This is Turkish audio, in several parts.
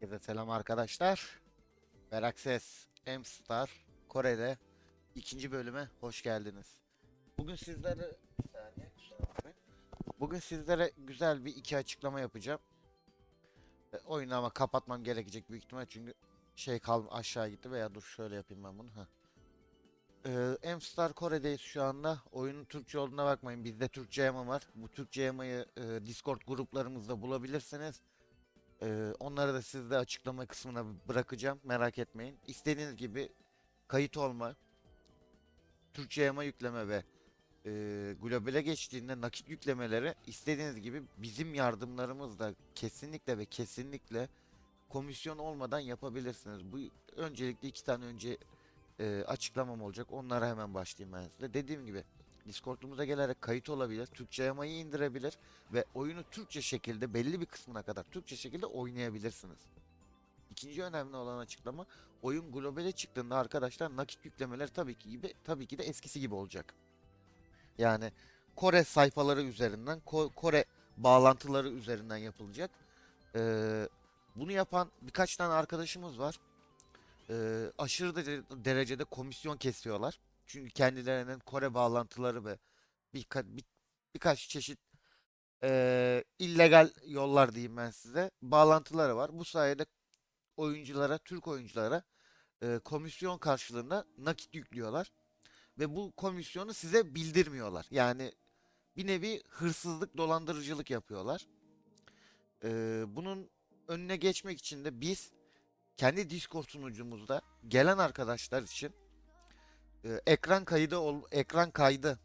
Herkese selam arkadaşlar. Veraxes M-Star Kore'de ikinci bölüme hoş geldiniz. Bugün sizlere. Bugün sizlere güzel bir iki açıklama yapacağım. E, oyunu ama kapatmam gerekecek büyük ihtimal çünkü şey kal aşağı gitti veya dur şöyle yapayım ben bunu. Heh. Ee, M-Star Kore'deyiz şu anda. Oyunun Türkçe olduğuna bakmayın. Bizde Türkçe yama var. Bu Türkçe yamayı e, Discord gruplarımızda bulabilirsiniz. Ee, onları da sizde açıklama kısmına bırakacağım. Merak etmeyin. İstediğiniz gibi kayıt olma, Türkçe yama yükleme ve e, globale geçtiğinde nakit yüklemeleri istediğiniz gibi bizim yardımlarımızla kesinlikle ve kesinlikle komisyon olmadan yapabilirsiniz. Bu öncelikle iki tane önce e, açıklamam olacak. Onlara hemen başlayayım ben size. Dediğim gibi Discord'umuza gelerek kayıt olabilir. Türkçe yamayı indirebilir ve oyunu Türkçe şekilde belli bir kısmına kadar Türkçe şekilde oynayabilirsiniz. İkinci önemli olan açıklama oyun globale çıktığında arkadaşlar nakit yüklemeleri tabii ki gibi tabii ki de eskisi gibi olacak. Yani Kore sayfaları üzerinden Ko- Kore bağlantıları üzerinden yapılacak. Ee, bunu yapan birkaç tane arkadaşımız var. Ee, aşırı dere- derecede komisyon kesiyorlar. Çünkü kendilerinin Kore bağlantıları ve birka, bir, birkaç çeşit eee, illegal yollar diyeyim ben size bağlantıları var. Bu sayede oyunculara, Türk oyunculara eee, komisyon karşılığında nakit yüklüyorlar ve bu komisyonu size bildirmiyorlar. Yani bir nevi hırsızlık, dolandırıcılık yapıyorlar. Eee, bunun önüne geçmek için de biz kendi Discord sunucumuzda gelen arkadaşlar için e, ekran kaydı ol, ekran kaydı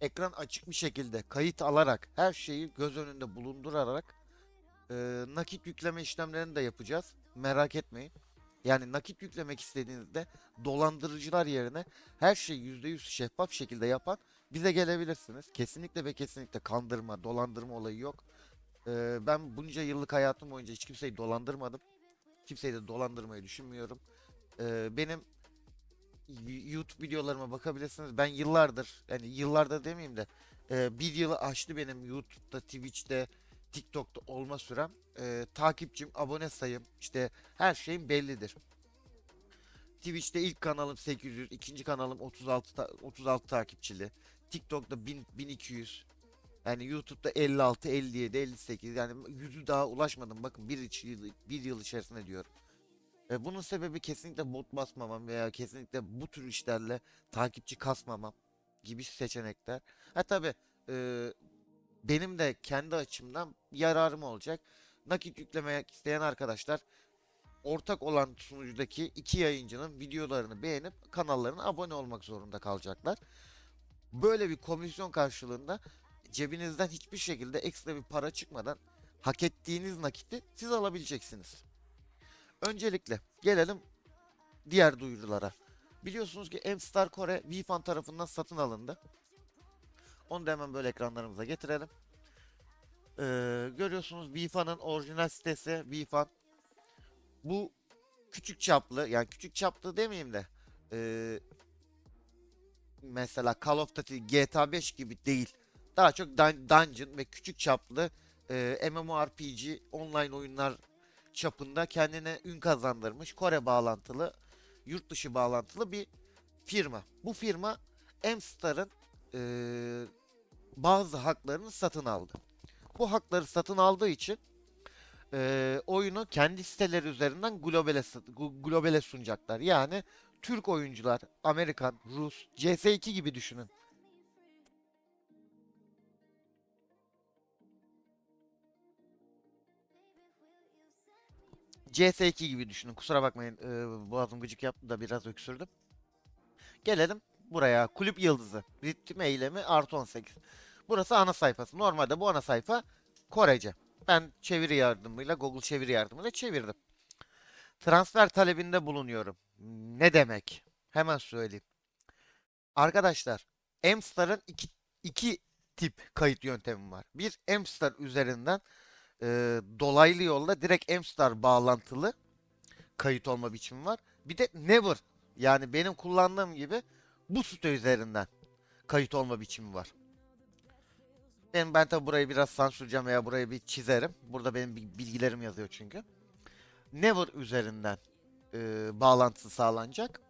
ekran açık bir şekilde kayıt alarak her şeyi göz önünde bulundurarak e, nakit yükleme işlemlerini de yapacağız. Merak etmeyin. Yani nakit yüklemek istediğinizde dolandırıcılar yerine her şeyi %100 şeffaf şekilde yapan bize gelebilirsiniz. Kesinlikle ve kesinlikle kandırma, dolandırma olayı yok. E, ben bunca yıllık hayatım boyunca hiç kimseyi dolandırmadım. Kimseyi de dolandırmayı düşünmüyorum. E, benim YouTube videolarıma bakabilirsiniz. Ben yıllardır yani yıllarda demeyeyim de e, bir yılı aştı benim YouTube'da, Twitch'te, TikTok'ta olma sürem. E, takipçim, abone sayım, işte her şeyim bellidir. Twitch'te ilk kanalım 800, ikinci kanalım 36 ta- 36 takipçili. TikTok'ta 1000 1200. Yani YouTube'da 56, 57, 58 yani yüzü daha ulaşmadım. Bakın bir, yıl, bir yıl içerisinde diyorum. E, bunun sebebi kesinlikle bot basmamam veya kesinlikle bu tür işlerle takipçi kasmamam gibi seçenekler. Ha tabi benim de kendi açımdan yararım olacak. Nakit yüklemek isteyen arkadaşlar ortak olan sunucudaki iki yayıncının videolarını beğenip kanallarına abone olmak zorunda kalacaklar. Böyle bir komisyon karşılığında cebinizden hiçbir şekilde ekstra bir para çıkmadan hak ettiğiniz nakiti siz alabileceksiniz. Öncelikle gelelim diğer duyurulara. Biliyorsunuz ki M-Star Kore VFan tarafından satın alındı. Onu da hemen böyle ekranlarımıza getirelim. Ee, görüyorsunuz VFan'ın orijinal sitesi VFan. Bu küçük çaplı yani küçük çaplı demeyeyim de ee, mesela Call of Duty GTA 5 gibi değil. Daha çok dun- dungeon ve küçük çaplı ee, MMORPG online oyunlar çapında kendine ün kazandırmış Kore bağlantılı, yurt dışı bağlantılı bir firma. Bu firma M-Star'ın eee, bazı haklarını satın aldı. Bu hakları satın aldığı için eee, oyunu kendi siteleri üzerinden globale, globale sunacaklar. Yani Türk oyuncular, Amerikan, Rus, CS2 gibi düşünün. CS2 gibi düşünün. Kusura bakmayın eee, boğazım gıcık yaptı da biraz öksürdüm. Gelelim buraya. Kulüp yıldızı. Ritim eylemi artı 18. Burası ana sayfası. Normalde bu ana sayfa Korece. Ben çeviri yardımıyla, Google çeviri yardımıyla çevirdim. Transfer talebinde bulunuyorum. Ne demek? Hemen söyleyeyim. Arkadaşlar, M-Star'ın iki, iki tip kayıt yöntemi var. Bir M-Star üzerinden e, dolaylı yolla direkt M-Star bağlantılı kayıt olma biçimi var. Bir de Never yani benim kullandığım gibi bu site üzerinden kayıt olma biçimi var. Ben ben tabi burayı biraz sansürleyeceğim veya burayı bir çizerim. Burada benim bi- bilgilerim yazıyor çünkü. Never üzerinden e, bağlantısı sağlanacak.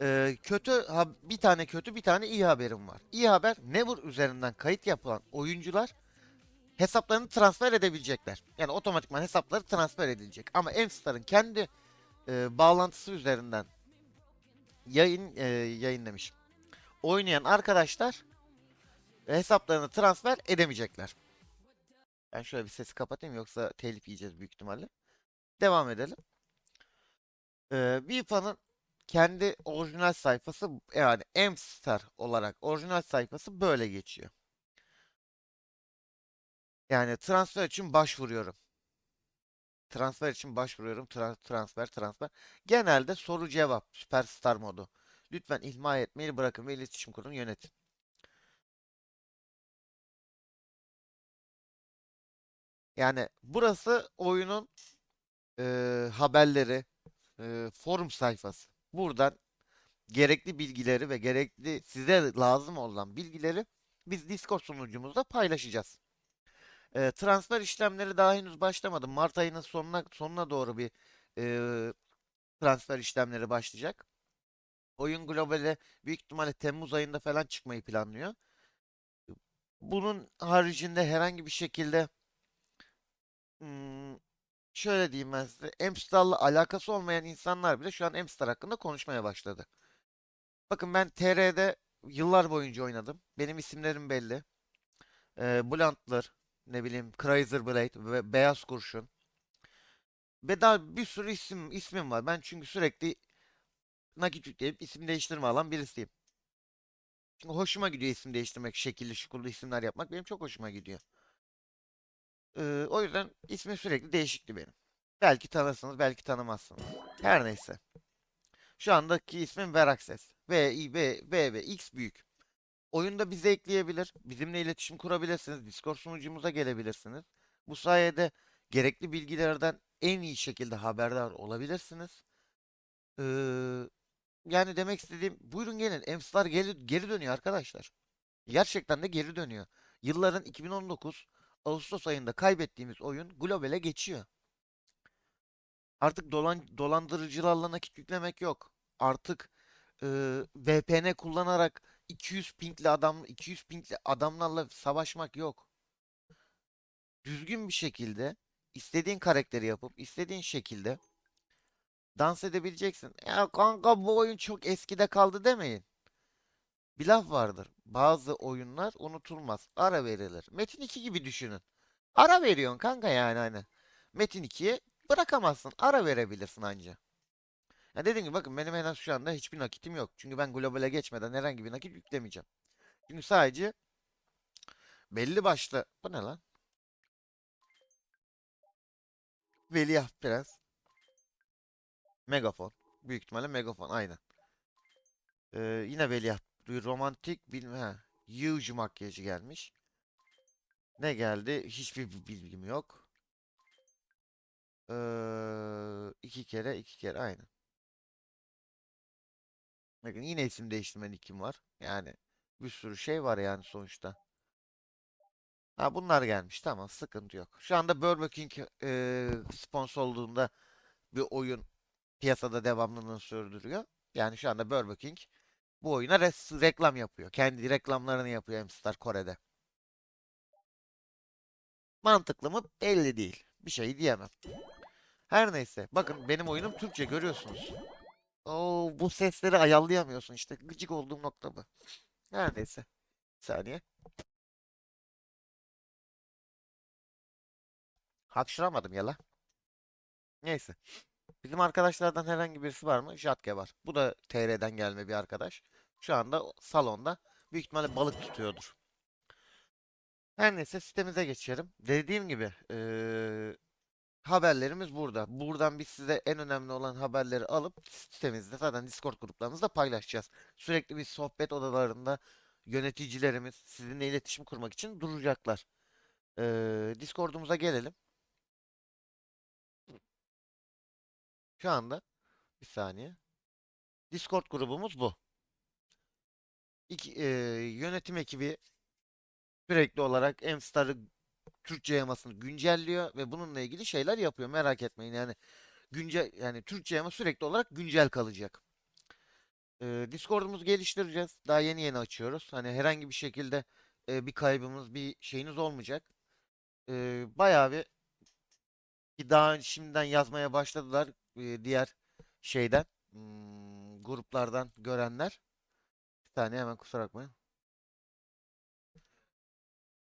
E, kötü ha- bir tane kötü bir tane iyi haberim var. İyi haber Never üzerinden kayıt yapılan oyuncular hesaplarını transfer edebilecekler. Yani otomatikman hesapları transfer edilecek. Ama Emstar'ın kendi e, bağlantısı üzerinden yayın e, yayın demişim. Oynayan arkadaşlar hesaplarını transfer edemeyecekler. Ben şöyle bir sesi kapatayım yoksa telif yiyeceğiz büyük ihtimalle. Devam edelim. Ee, VIPA'nın kendi orijinal sayfası yani Mstar olarak orijinal sayfası böyle geçiyor. Yani transfer için başvuruyorum. Transfer için başvuruyorum. Tra- transfer, transfer. Genelde soru cevap, süperstar modu. Lütfen ihmal etmeyi bırakın ve iletişim kurun, yönetin. Yani burası oyunun e, haberleri, e, forum sayfası. Buradan gerekli bilgileri ve gerekli size lazım olan bilgileri biz Discord sunucumuzda paylaşacağız. E, transfer işlemleri daha henüz başlamadı. Mart ayının sonuna sonuna doğru bir e, transfer işlemleri başlayacak. Oyun globale büyük ihtimalle Temmuz ayında falan çıkmayı planlıyor. Bunun haricinde herhangi bir şekilde hmm, şöyle diyeyim ben size. Amstar'la alakası olmayan insanlar bile şu an Amstar hakkında konuşmaya başladı. Bakın ben TR'de yıllar boyunca oynadım. Benim isimlerim belli. Ee, Bluntler, ne bileyim Chrysler Blade ve Beyaz Kurşun. Ve daha bir sürü isim ismim var. Ben çünkü sürekli nakit yükleyip isim değiştirme alan birisiyim. Çünkü hoşuma gidiyor isim değiştirmek, şekilli şukullu isimler yapmak benim çok hoşuma gidiyor. Ee, o yüzden ismi sürekli değişikti benim. Belki tanırsınız, belki tanımazsınız. Her neyse. Şu andaki ismim Veraxes. V, I, V, V ve X büyük. Oyunda bizi ekleyebilir, bizimle iletişim kurabilirsiniz, Discord sunucumuza gelebilirsiniz. Bu sayede gerekli bilgilerden en iyi şekilde haberdar olabilirsiniz. Ee, yani demek istediğim buyurun gelin. Emstar geri, geri dönüyor arkadaşlar. Gerçekten de geri dönüyor. Yılların 2019 Ağustos ayında kaybettiğimiz oyun globale geçiyor. Artık dolan, dolandırıcılarla nakit yüklemek yok. Artık e, VPN kullanarak 200 pingli adam 200 pingli adamlarla savaşmak yok. Düzgün bir şekilde istediğin karakteri yapıp istediğin şekilde dans edebileceksin. Ya kanka bu oyun çok eskide kaldı demeyin. Bir laf vardır. Bazı oyunlar unutulmaz. Ara verilir. Metin 2 gibi düşünün. Ara veriyorsun kanka yani hani. Metin 2'ye bırakamazsın. Ara verebilirsin anca. Ya dediğim gibi bakın benim en az şu anda hiçbir nakitim yok. Çünkü ben globale geçmeden herhangi bir nakit yüklemeyeceğim. Çünkü sadece belli başlı... Bu ne lan? Veliaht Prens. Megafon. Büyük ihtimalle Megafon aynen. Ee, yine Veliaht. Romantik bilme. Ha. Huge makyajı gelmiş. Ne geldi? Hiçbir bilgim yok. Ee, iki kere iki kere aynen. Bakın yine isim değiştirme nickim var. Yani bir sürü şey var yani sonuçta. Ha bunlar gelmiş tamam sıkıntı yok. Şu anda Burger King e, sponsorluğunda bir oyun piyasada devamlılığını sürdürüyor. Yani şu anda Burger King bu oyuna res- reklam yapıyor. Kendi reklamlarını yapıyor Amstar Kore'de. Mantıklı mı? Belli değil. Bir şey diyemem. Her neyse. Bakın benim oyunum Türkçe görüyorsunuz. Oo, bu sesleri ayarlayamıyorsun işte. Gıcık olduğum nokta bu. Her neyse. Bir saniye. Hapşıramadım ya la. Neyse. Bizim arkadaşlardan herhangi birisi var mı? Jatke var. Bu da TR'den gelme bir arkadaş. Şu anda salonda büyük ihtimalle balık tutuyordur. Her neyse sitemize geçelim. Dediğim gibi eee, haberlerimiz burada. Buradan biz size en önemli olan haberleri alıp sitemizde zaten Discord gruplarımızda paylaşacağız. Sürekli bir sohbet odalarında yöneticilerimiz sizinle iletişim kurmak için duracaklar. Eee Discord'umuza gelelim. Şu anda bir saniye. Discord grubumuz bu. İki, eee, yönetim ekibi sürekli olarak M-Star'ı Türkçe yamasını güncelliyor ve bununla ilgili şeyler yapıyor. Merak etmeyin yani güncel yani Türkçe yama sürekli olarak güncel kalacak. Ee, Discord'umuzu geliştireceğiz. Daha yeni yeni açıyoruz. Hani herhangi bir şekilde e, bir kaybımız, bir şeyiniz olmayacak. Ee, bayağı bir ki daha şimdiden yazmaya başladılar e, diğer şeyden hmm, gruplardan görenler. Bir saniye hemen kusura bakmayın.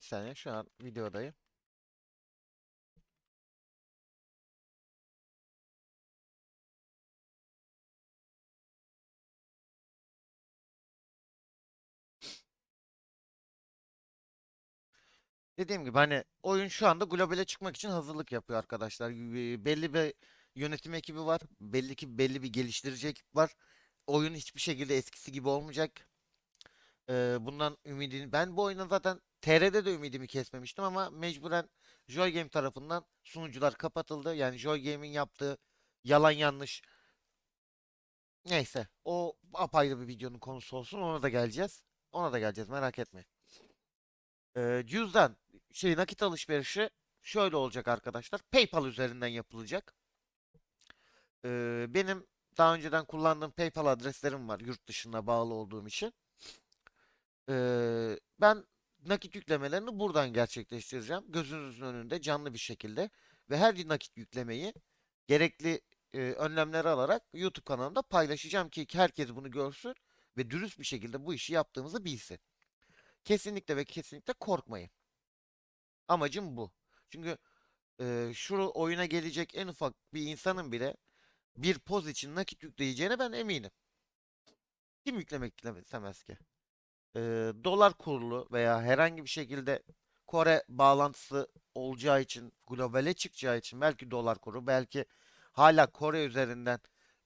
Bir saniye şu an videodayım. Dediğim gibi hani oyun şu anda globale çıkmak için hazırlık yapıyor arkadaşlar. Belli bir yönetim ekibi var. Belli ki belli bir geliştirici ekip var. Oyun hiçbir şekilde eskisi gibi olmayacak. Ee, bundan ümidini ben bu oyuna zaten TR'de de ümidimi kesmemiştim ama mecburen Joy Game tarafından sunucular kapatıldı. Yani Joy Game'in yaptığı yalan yanlış neyse o apayrı bir videonun konusu olsun. Ona da geleceğiz. Ona da geleceğiz merak etmeyin. Ee, cüzdan şey nakit alışverişi şöyle olacak arkadaşlar. PayPal üzerinden yapılacak. Ee, benim daha önceden kullandığım PayPal adreslerim var yurt dışına bağlı olduğum için. Ee, ben nakit yüklemelerini buradan gerçekleştireceğim. Gözünüzün önünde canlı bir şekilde ve her nakit yüklemeyi gerekli e, önlemleri alarak YouTube kanalımda paylaşacağım ki herkes bunu görsün ve dürüst bir şekilde bu işi yaptığımızı bilsin. Kesinlikle ve kesinlikle korkmayın. Amacım bu. Çünkü e, şu oyuna gelecek en ufak bir insanın bile bir poz için nakit yükleyeceğine ben eminim. Kim yüklemek istemez ki? E, dolar kurulu veya herhangi bir şekilde Kore bağlantısı olacağı için, globale çıkacağı için belki dolar kuru, belki hala Kore üzerinden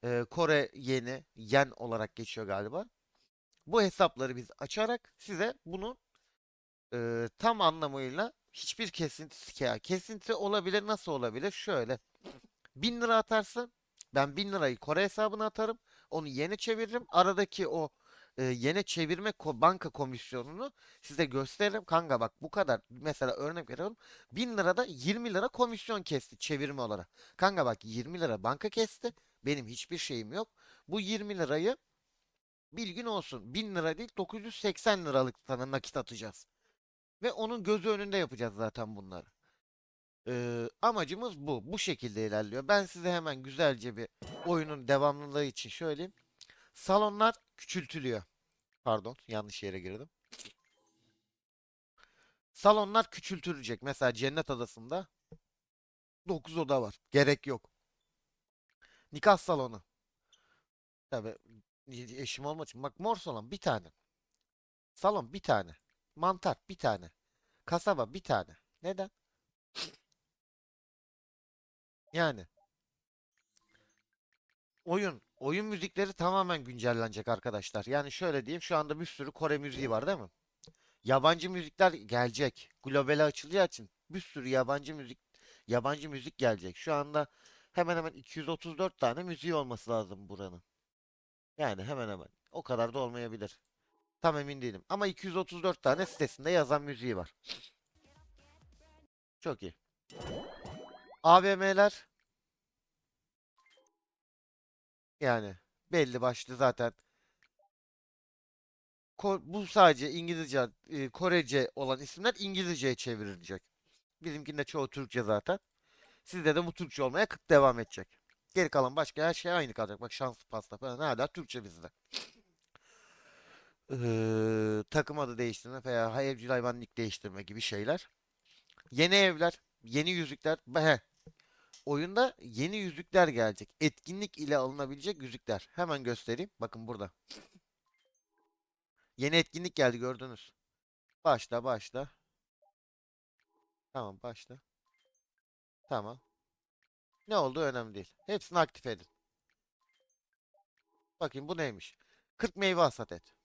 e, Kore yeni, yen olarak geçiyor galiba. Bu hesapları biz açarak size bunu e, tam anlamıyla hiçbir kesintisi ya. Kesinti olabilir nasıl olabilir? Şöyle. 1000 lira atarsın. Ben 1000 lirayı Kore hesabına atarım. Onu yene çeviririm. Aradaki o e, yene çevirme ko- banka komisyonunu size gösteririm. Kanka bak bu kadar. Mesela örnek veriyorum. 1000 lirada 20 lira komisyon kesti çevirme olarak. Kanka bak 20 lira banka kesti. Benim hiçbir şeyim yok. Bu 20 lirayı bilgin olsun. 1000 lira değil 980 liralık sana nakit atacağız. Ve onun gözü önünde yapacağız zaten bunları. Ee, amacımız bu. Bu şekilde ilerliyor. Ben size hemen güzelce bir oyunun devamlılığı için söyleyeyim. Salonlar küçültülüyor. Pardon, yanlış yere girdim. Salonlar küçültülecek. Mesela Cennet Adası'nda 9 oda var. Gerek yok. Nikah salonu. Tabii eşim olmak için. Bak mor salon bir tane. Salon bir tane. Mantar bir tane. Kasaba bir tane. Neden? Yani oyun oyun müzikleri tamamen güncellenecek arkadaşlar. Yani şöyle diyeyim şu anda bir sürü Kore müziği var değil mi? Yabancı müzikler gelecek. Globale açılacağı için bir sürü yabancı müzik yabancı müzik gelecek. Şu anda hemen hemen 234 tane müziği olması lazım buranın. Yani hemen hemen. O kadar da olmayabilir. Tam emin değilim. Ama 234 tane sitesinde yazan müziği var. Çok iyi. AVM'ler yani belli başlı zaten. Ko- bu sadece İngilizce, e, Korece olan isimler İngilizceye çevrilecek. Bizimkinde çoğu Türkçe zaten. Sizde de bu Türkçe olmaya k- devam edecek. Geri kalan başka her şey aynı kalacak. Bak şanslı pasta falan hala Türkçe bizde. Ee, takım adı değiştirme veya evcil hayvan değiştirme gibi şeyler. Yeni evler, yeni yüzükler. He, oyunda yeni yüzükler gelecek. Etkinlik ile alınabilecek yüzükler. Hemen göstereyim. Bakın burada. Yeni etkinlik geldi gördünüz. Başla başla. Tamam başla. Tamam. Ne oldu önemli değil. Hepsini aktif edin. Bakayım bu neymiş? 40 meyve hasat et.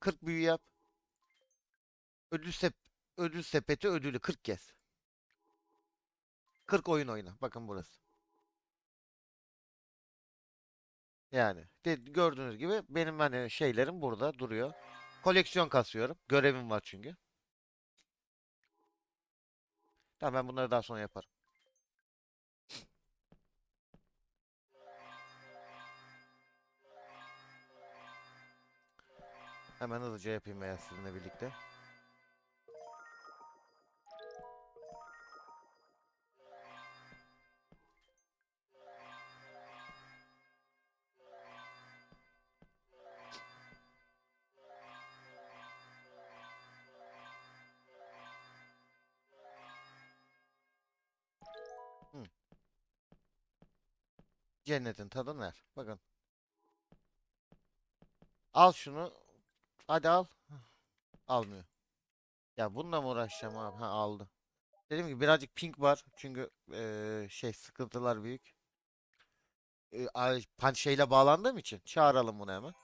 40 büyü yap. Ödül, sep ödül sepeti ödülü 40 kez. 40 oyun oyna. Bakın burası. Yani de, gördüğünüz gibi benim hani şeylerim burada duruyor. Koleksiyon kasıyorum. Görevim var çünkü. Tamam ben bunları daha sonra yaparım. Hemen hızlıca yapayım veya sizinle birlikte. Cennetin tadını ver. Bakın. Al şunu. Hadi al. Almıyor. Ya bununla mı uğraşacağım abi? Ha aldı. Dediğim gibi birazcık pink var. Çünkü eee, şey sıkıntılar büyük. Ay- pan şeyle bağlandığım için çağıralım bunu hemen.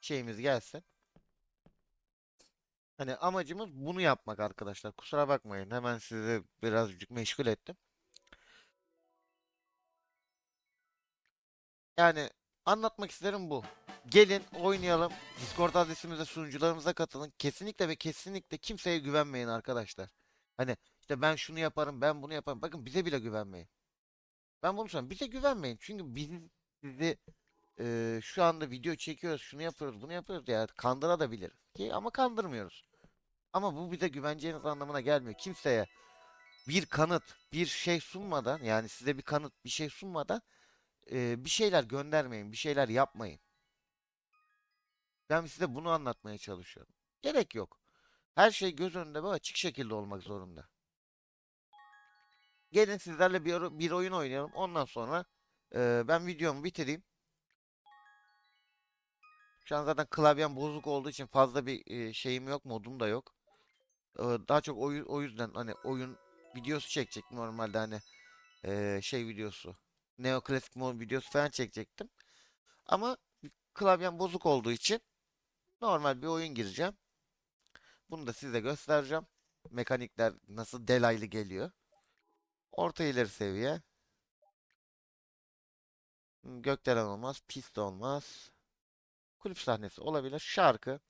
Şeyimiz gelsin. Hani amacımız bunu yapmak arkadaşlar. Kusura bakmayın. Hemen sizi birazcık meşgul ettim. Yani anlatmak isterim bu. Gelin oynayalım. Discord adresimize sunucularımıza katılın. Kesinlikle ve kesinlikle kimseye güvenmeyin arkadaşlar. Hani işte ben şunu yaparım, ben bunu yaparım. Bakın bize bile güvenmeyin. Ben bunu söylüyorum. Bize güvenmeyin. Çünkü biz sizi e, şu anda video çekiyoruz, şunu yapıyoruz, bunu yapıyoruz ya kandırabiliriz. Ki ama kandırmıyoruz. Ama bu bize güveneceğiniz anlamına gelmiyor. Kimseye bir kanıt, bir şey sunmadan yani size bir kanıt, bir şey sunmadan e, bir şeyler göndermeyin, bir şeyler yapmayın. Ben size bunu anlatmaya çalışıyorum. Gerek yok. Her şey göz önünde ve açık şekilde olmak zorunda. Gelin sizlerle bir, bir oyun oynayalım. Ondan sonra e, ben videomu bitireyim. Şu an zaten klavyem bozuk olduğu için fazla bir e, şeyim yok, modum da yok. E, daha çok o, o yüzden hani oyun videosu çekecektim normalde hani e, şey videosu. Neoklasik mod videosu falan çekecektim. Ama klavyem bozuk olduğu için normal bir oyun gireceğim. Bunu da size göstereceğim. Mekanikler nasıl delaylı geliyor. Orta ileri seviye. Gökdelen olmaz. Pist olmaz. Kulüp sahnesi olabilir. Şarkı.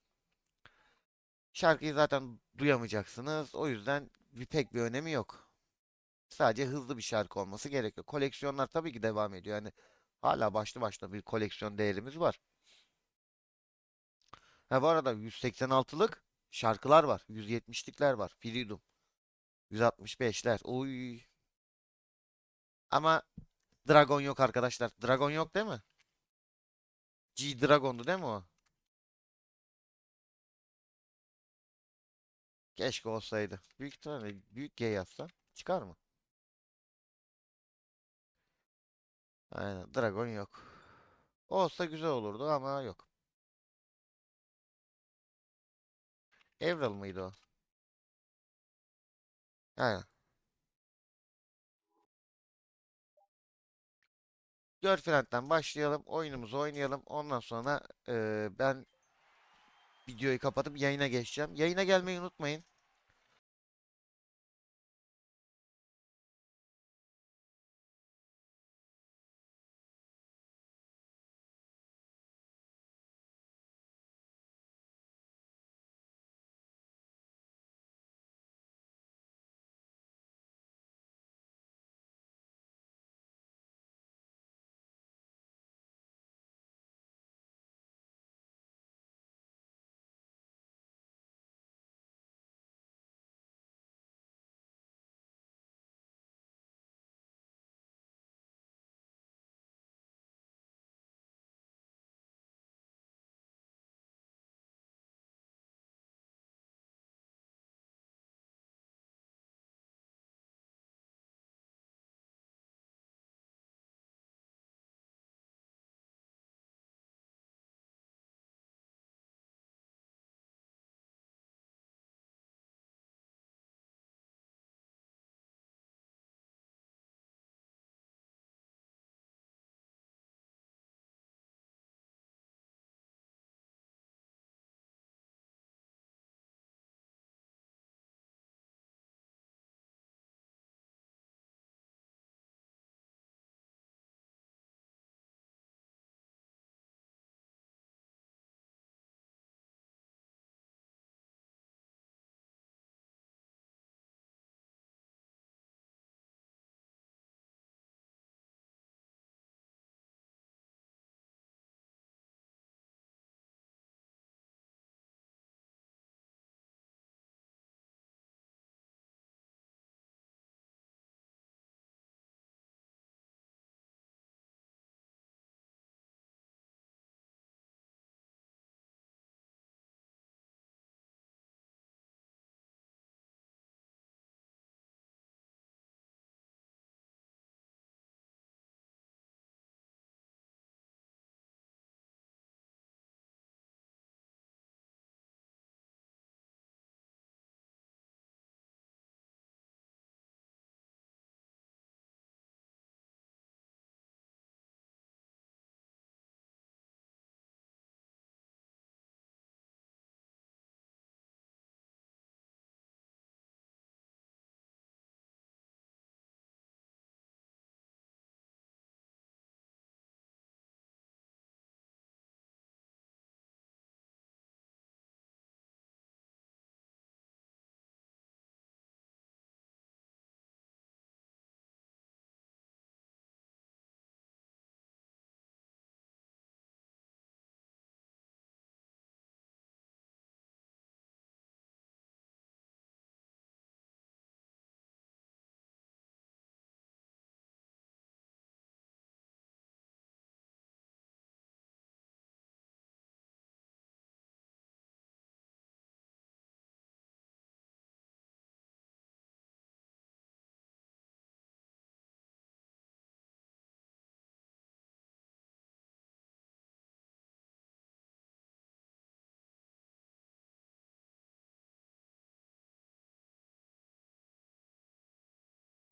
Şarkıyı zaten duyamayacaksınız. O yüzden bir pek bir önemi yok. Sadece hızlı bir şarkı olması gerekiyor. Koleksiyonlar tabii ki devam ediyor. Yani hala başlı başına bir koleksiyon değerimiz var. Ha bu arada 186'lık şarkılar var. 170'likler var. Freedom. 165'ler. Oy. Ama Dragon yok arkadaşlar. Dragon yok değil mi? G Dragon'du değil mi o? Keşke olsaydı. Büyük ihtimalle büyük G yazsam çıkar mı? Aynen Dragon yok. Olsa güzel olurdu ama yok. Avril mıydı o? Aynen. Girlfriend'den başlayalım. Oyunumuzu oynayalım. Ondan sonra eee, ben videoyu kapatıp yayına geçeceğim. Yayına gelmeyi unutmayın.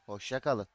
Hoşça kalın.